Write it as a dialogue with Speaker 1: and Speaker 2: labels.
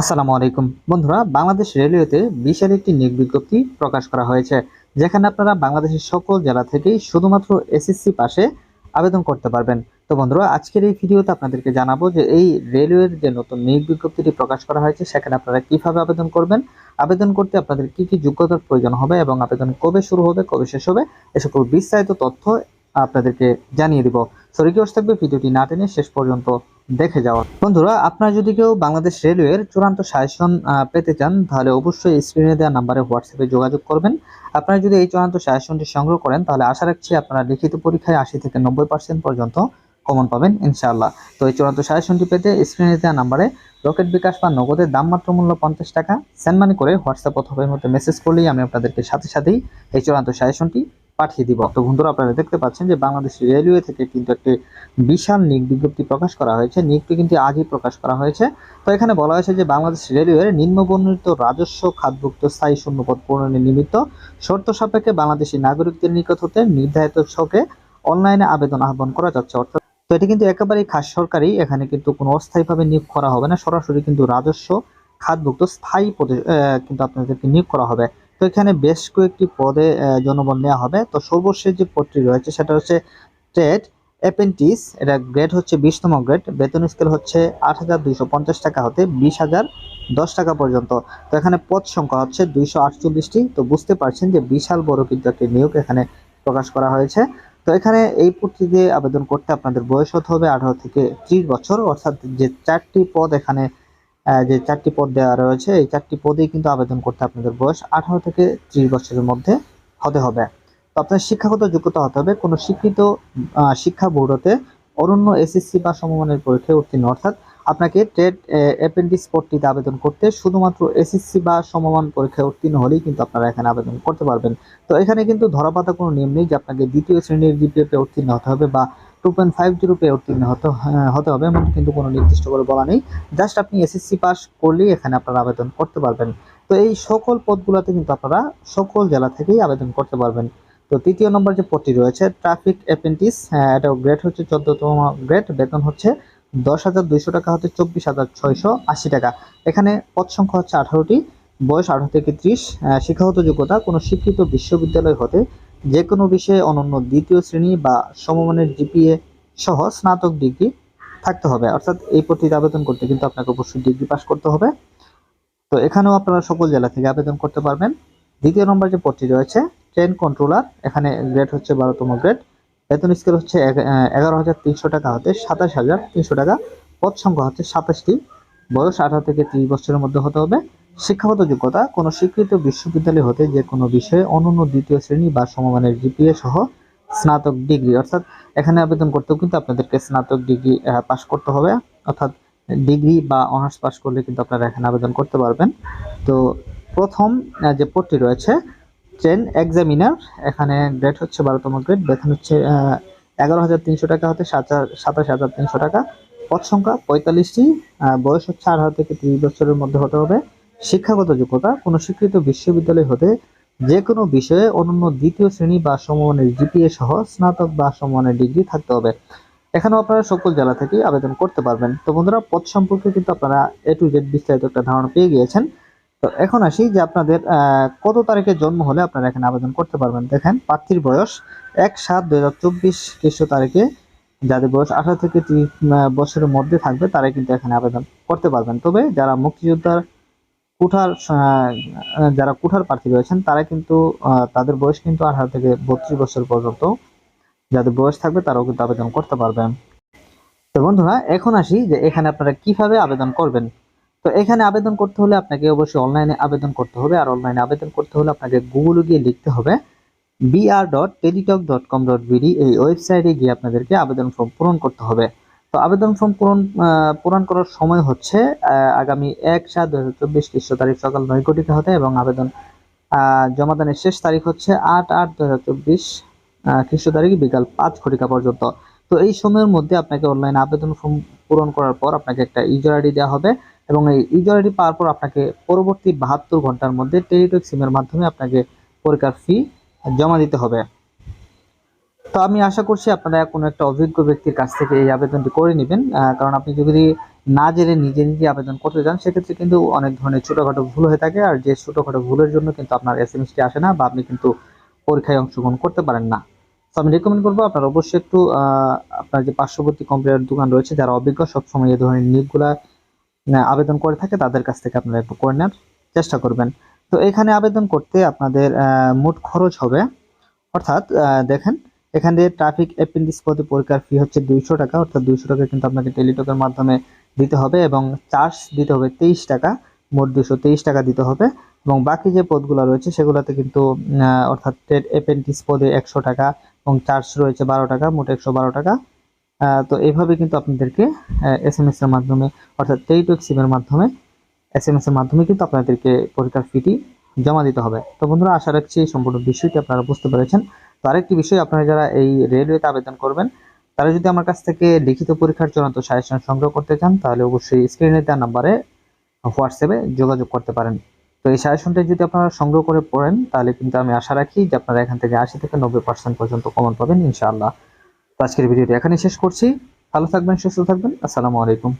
Speaker 1: আসসালামু আলাইকুম। বন্ধুরা, বাংলাদেশ রেলওয়েতে বিশাল একটি নিয়োগ বিজ্ঞপ্তি প্রকাশ করা হয়েছে, যেখানে আপনারা বাংলাদেশের সকল জেলা থেকেই শুধুমাত্র এসএসসি পাশে আবেদন করতে পারবেন। তো বন্ধুরা, আজকের এই ভিডিওতে আপনাদেরকে জানাব যে এই রেলওয়ের যে নতুন নিয়োগ বিজ্ঞপ্তিটি প্রকাশ করা হয়েছে, সেখানে আপনারা কীভাবে আবেদন করবেন, আবেদন করতে আপনাদের কি কি যোগ্যতার প্রয়োজন হবে এবং আবেদন কবে শুরু হবে, কবে শেষ হবে, এ সকল বিস্তারিত তথ্য আপনাদেরকে জানিয়ে দিব। সো রিকোয়েস্ট থাকবে ভিডিওটি না টেনে শেষ পর্যন্ত দেখে যাওয়ার বন্ধুরা, আপনারা যদি কেউ বাংলাদেশ রেলওয়ের চূড়ান্ত সাজেশন পেতে চান, তাহলে অবশ্যই স্ক্রিনে দেওয়া নাম্বারে হোয়াটসঅ্যাপে যোগাযোগ করবেন। আপনারা যদি এই চূড়ান্ত সাজেশনটি সংগ্রহ করেন, তাহলে আশা রাখছি আপনারা লিখিত পরীক্ষায় আশি থেকে নব্বই পার্সেন্ট পর্যন্ত কমন পাবেন, ইনশাআল্লাহ। তো এই চূড়ান্ত সাজেশনটি পেতে স্ক্রিনে দেওয়া নাম্বারে রকেট বিকাশ বা নগদের দাম মাত্র মূল্য পঞ্চাশ টাকা। সেন্ড মানি করে হোয়াটসঅ্যাপ অথবা মধ্যে মেসেজ করলেই আমি আপনাদেরকে সাথে সাথেই এই চূড়ান্ত সাজেশনটি পাঠিয়ে দিব। তো বন্ধুরা, আপনারা দেখতে পাচ্ছেন যে বাংলাদেশ রেলওয়ে থেকে কিন্তু একটি বিশাল নিয়োগ বিজ্ঞপ্তি প্রকাশ করা হয়েছে। নিয়োগটি কিন্তু আজই প্রকাশ করা হয়েছে। তো এখানে বলা হয়েছে যে বাংলাদেশ রেলওয়ের নিম্নবর্ণিত রাজস্ব খাতভুক্ত স্থায়ী শূন্যপদ পূরণের নিমিত্ত শর্ত সাপেক্ষে বাংলাদেশি নাগরিকদের নিকট হতে নির্ধারিত ছকে অনলাইনে আবেদন আহ্বান করা যাচ্ছে। অর্থাৎ তো এটি কিন্তু একেবারেই খাস সরকারি, এখানে কিন্তু কোনো অস্থায়ীভাবে নিয়োগ করা হবে না। সরাসরি কিন্তু রাজস্ব খাতভুক্ত স্থায়ী পদে কিন্তু আপনাদেরকে নিয়োগ করা হবে। তো এখানে বেশ কয়েকটি পদে জনবল নেওয়া হবে। তো সর্বশেষ যে পদটি রয়েছে সেটা হচ্ছে ট্রেড অ্যাপেন্টিস এটা গ্রেড হচ্ছে বিশতম গ্রেড। বেতন স্কেল হচ্ছে আট হাজার দুইশো পঞ্চাশ টাকা হতে বিশ হাজার দশ টাকা পর্যন্ত। তো এখানে পদ সংখ্যা হচ্ছে দুইশো আটচল্লিশটি। তো বুঝতে পারছেন যে বিশাল বড় কিন্তু একটি নিয়োগ এখানে প্রকাশ করা হয়েছে। তো এখানে এই পদটিতে আবেদন করতে আপনাদের বয়স হতে হবে আঠারো থেকে ত্রিশ বছর। অর্থাৎ যে চারটি পদ এখানে যে চারটি পদ দেওয়া রয়েছে এই চারটি পদেই কিন্তু আবেদন করতে আপনাদের বয়স আঠারো থেকে ত্রিশ বছরের মধ্যে হতে হবে। তো আপনার শিক্ষাগত যোগ্যতা হতে হবে। কোনো আহ, শিক্ষা বোর্ড হতে অনন্য এসএসসি বা সমমানের পরীক্ষায় উত্তীর্ণ অর্থাৎ আপনাকে ট্রেড অ্যাপেন্ডিক্স পদটিতে আবেদন করতে শুধুমাত্র এসএসসি বা সমমান পরীক্ষায় উত্তীর্ণ হলেই কিন্তু আপনারা এখানে আবেদন করতে পারবেন। তো এখানে কিন্তু ধরাপাতা কোনো নিয়ম নেই যে আপনাকে দ্বিতীয় শ্রেণির জিপিএ উত্তীর্ণ হতে হবে বা টু পয়েন্ট ফাইভ জিরো পেয়ে উত্তীর্ণ হতে হ্যাঁ, হতে হবে এমন কিন্তু কোনো নির্দিষ্ট করে বলা নেই। জাস্ট আপনি এসএসসি পাস করলেই এখানে আপনারা আবেদন করতে পারবেন। তো এই সকল পদগুলোতে কিন্তু আপনারা সকল জেলা থেকেই আবেদন করতে পারবেন। তো তৃতীয় নম্বর যে পদটি রয়েছে ট্রাফিক অ্যাপেন্টিস এটা গ্রেড হচ্ছে চোদ্দতম গ্রেড বেতন হচ্ছে দশ হাজার দুইশো টাকা হতে চব্বিশ হাজার ছয়শো আশি টাকা। এখানে পদ সংখ্যা হচ্ছে আঠারোটি বয়স আঠারো থেকে ত্রিশ শিক্ষাগত যোগ্যতা কোনো স্বীকৃত বিশ্ববিদ্যালয় হতে যে কোনো বিষয়ে অনন্য দ্বিতীয় শ্রেণি বা সমমানের জিপিএ সহ স্নাতক ডিগ্রি থাকতে হবে। অর্থাৎ এই পদটিতে আবেদন করতে কিন্তু আপনাকে অবশ্যই ডিগ্রি পাস করতে হবে। তো এখানেও আপনারা সকল জেলা থেকে আবেদন করতে পারবেন। দ্বিতীয় নম্বর যে পদটি রয়েছে, ট্রেন কন্ট্রোলার, এখানে গ্রেড হচ্ছে বারোতম গ্রেড। বেতন স্কেল হচ্ছে এগারো হাজার তিনশো টাকা হতে সাতাশ হাজার তিনশো টাকা। পদ সংখ্যা হচ্ছে সাতাশটি। বয়স আঠারো থেকে ত্রিশ বছরের মধ্যে হতে হবে। শিক্ষাগত যোগ্যতা কোনো স্বীকৃত বিশ্ববিদ্যালয় হতে যে কোনো বিষয়ে অনন্য দ্বিতীয় শ্রেণি বা সমমানের জিপিএ সহ স্নাতক ডিগ্রি, অর্থাৎ এখানে আবেদন করতেও কিন্তু আপনাদেরকে স্নাতক ডিগ্রি পাশ করতে হবে, অর্থাৎ ডিগ্রি বা অনার্স পাস করলে কিন্তু আপনারা এখানে আবেদন করতে পারবেন। তো প্রথম যে পদটি রয়েছে ট্রেন এক্সামিনার, এখানে গ্রেড হচ্ছে বারোতম গ্রেড, বেতন হচ্ছে এগারো হাজার তিনশো টাকা হতে সাতাশ হাজার তিনশো টাকা। পদ সংখ্যা পঁয়তাল্লিশটি বয়স হচ্ছে আঠারো থেকে তিরিশ বছরের মধ্যে হতে হবে। শিক্ষাগত যোগ্যতা কোনো স্বীকৃত বিশ্ববিদ্যালয় হতে যে কোনো বিষয়ে অনন্য দ্বিতীয় শ্রেণি বা সমমানের জিপিএ সহ স্নাতক বা সমমানের ডিগ্রি থাকতে হবে। এখানেও আপনারা সকল জেলা থেকে আবেদন করতে পারবেন। তো বন্ধুরা পদ সম্পর্কে কিন্তু আপনারা এ টু জেড বিস্তারিত একটা ধারণা পেয়ে গিয়েছেন। তো এখন আসি যে আপনাদের কত তারিখে জন্ম হলে আপনারা এখানে আবেদন করতে পারবেন। দেখেন, প্রার্থীর বয়স এক সাত দুই হাজার চব্বিশ খ্রিস্ট তারিখে। যাদের বয়স আঠারো থেকে তিরিশ বছরের মধ্যে থাকবে তারা কিন্তু এখানে আবেদন করতে পারবেন। তবে যারা মুক্তিযোদ্ধার কুঠার যারা কুঠার প্রার্থী রয়েছেন, তারা কিন্তু তাদের বয়স কিন্তু আঠারো থেকে বত্রিশ বছর পর্যন্ত। যাদের বয়স থাকবে, তারাও কিন্তু আবেদন করতে পারবেন। তো বন্ধুরা, এখন আসি যে এখানে আপনারা কীভাবে আবেদন করবেন। তো এখানে আবেদন করতে হলে আপনাকে অবশ্যই অনলাইনে আবেদন করতে হবে। আর অনলাইনে আবেদন করতে হলে আপনাকে গুগলে গিয়ে লিখতে হবে BR dot Teletalk dot com dot BD এই ওয়েবসাইটে গিয়ে আপনাদেরকে আবেদন ফর্ম পূরণ করতে হবে। তো আবেদন ফর্ম পূরণ পূরণ করার সময় হচ্ছে আগামী এক সাত দু হাজার চব্বিশ খ্রিস্ট তারিখ সকাল নয় কোটিতে হতে এবং আবেদন জমাদানের শেষ তারিখ হচ্ছে আট আট দু হাজার চব্বিশ খ্রিস্ট তারিখ বিকাল পাঁচ ঘটিকা পর্যন্ত। তো এই সময়ের মধ্যে আপনাকে অনলাইনে আবেদন ফর্ম পূরণ করার পর আপনাকে একটা ইউজার আইডি দেওয়া হবে এবং এই ইউজার আইডি পাওয়ার পর আপনাকে পরবর্তী বাহাত্তর ঘণ্টার মধ্যে টেলিটক সিমের মাধ্যমে আপনাকে পরীক্ষার ফি জমা দিতে হবে। তো আমি আশা করছি আপনারা কোনো একটা অভিজ্ঞ ব্যক্তির কাছ থেকে এই আবেদনটি করে নেবেন কারণ আপনি যদি না জেনে নিজে নিজে আবেদন করতে যান, সেক্ষেত্রে কিন্তু অনেক ধরনের ছোটোখাটো ভুল হয়ে থাকে। আর যে ছোটোখাটো ভুলের জন্য কিন্তু আপনার এস এম আসে না বা আপনি কিন্তু পরীক্ষায় অংশগ্রহণ করতে পারেন না। তো আমি রেকমেন্ড করব আপনার অবশ্যই একটু আপনার যে পার্শ্ববর্তী কম্পিউটার দোকান রয়েছে, যারা অভিজ্ঞ সবসময় এই ধরনের নিয়োগগুলা আবেদন করে থাকে, তাদের কাছ থেকে আপনারা একটু করে নেওয়ার চেষ্টা করবেন। তো এখানে আবেদন করতে আপনাদের মোট খরচ হবে, অর্থাৎ দেখেন এখানে ট্রাফিক অ্যাপেন্ডিক্স পদে পরীক্ষার ফি হচ্ছে দুইশো টাকা, অর্থাৎ দুইশো টাকা কিন্তু আপনাকে টেলিটকের মাধ্যমে দিতে হবে এবং চার্জ দিতে হবে তেইশ টাকা, মোট দুশো তেইশ টাকা দিতে হবে এবং বাকি যে পদগুলো রয়েছে সেগুলোতে কিন্তু অর্থাৎ ট্রেড অ্যাপেন্ডিক্স পদে একশো টাকা এবং চার্জ রয়েছে বারো টাকা, মোট একশো বারো টাকা। তো এইভাবে কিন্তু আপনাদেরকে এস এম এর মাধ্যমে, অর্থাৎ টেলিটক সিমের মাধ্যমে এস এম এর মাধ্যমে কিন্তু আপনাদেরকে পরীক্ষার ফিটি জমা দিতে হবে। তো বন্ধুরা, আশা রাখছি এই সম্পূর্ণ বিষয়টি আপনারা বুঝতে পেরেছেন। তো আরেকটি বিষয়, আপনারা যারা এই রেলওয়েতে আবেদন করবেন, তারা যদি আমার কাছ থেকে লিখিত পরীক্ষার চূড়ান্ত সাজেশন সংগ্রহ করতে চান, তাহলে অবশ্যই স্ক্রিনে দেওয়া নাম্বারে হোয়াটসঅ্যাপে যোগাযোগ করতে পারেন। তো এই সাজেশনটা যদি আপনারা সংগ্রহ করে পড়েন, তাহলে কিন্তু আমি আশা রাখি যে আপনারা এখান থেকে আশি থেকে নব্বই পার্সেন্ট পর্যন্ত কমন পাবেন, ইনশাআল্লাহ। তো আজকের ভিডিওটি এখানেই শেষ করছি। ভালো থাকবেন, সুস্থ থাকবেন। আসসালামু আলাইকুম।